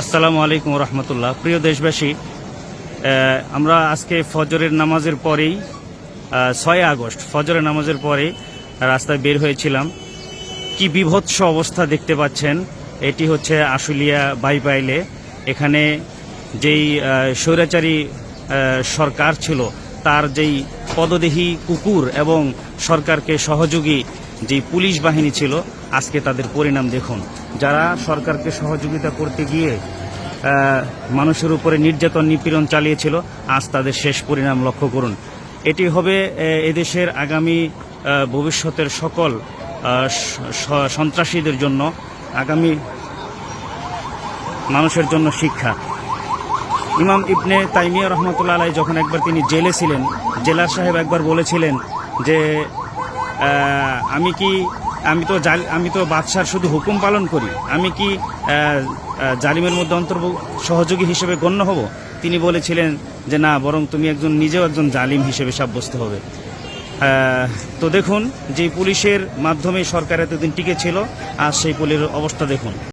আসসালামু আলাইকুম রহমতুল্লাহ। প্রিয় দেশবাসী আমরা আজকে ফজরের নামাজের পরেই ছয় আগস্ট, ফজরের নামাজের পরে রাস্তায় বের হয়েছিলাম। কি বিভৎস অবস্থা দেখতে পাচ্ছেন, এটি হচ্ছে আশুলিয়া বাইপাইলে এখানে যেই স্বৈরাচারী সরকার ছিল, তার যেই পদদেহী কুকুর এবং সরকারকে সহযোগী যেই পুলিশ বাহিনী ছিল, আজকে তাদের পরিণাম দেখুন। যারা সরকারকে সহযোগিতা করতে গিয়ে মানুষের উপরে নির্যাতন, নিপীড়ন চালিয়েছিল, আজ তাদের শেষ পরিণাম লক্ষ্য করুন। এটি হবে এদেশের আগামী ভবিষ্যতের সকল সন্ত্রাসীদের জন্য আগামী মানুষের জন্য শিক্ষা। ইমাম ইবনে তাইমিয়া রহমতুল্লাহ যখন একবার তিনি জেলে ছিলেন, জেলার সাহেব একবার বলেছিলেন যে আমি কি, আমি তো জাল- আমি তো বাদশার শুধু হুকুম পালন করি। আমি কি জালিমের মধ্যে অন্তর্ভুক্ত সহযোগী হিসেবে গণ্য হব? তিনি বলেছিলেন যে না, বরং তুমি একজন, নিজেও একজন জালিম হিসেবে সাব্যস্ত হবে। তো দেখুন যে পুলিশের মাধ্যমে সরকার এতদিন টিকে ছিল আর সেই পুলিশের অবস্থা দেখুন।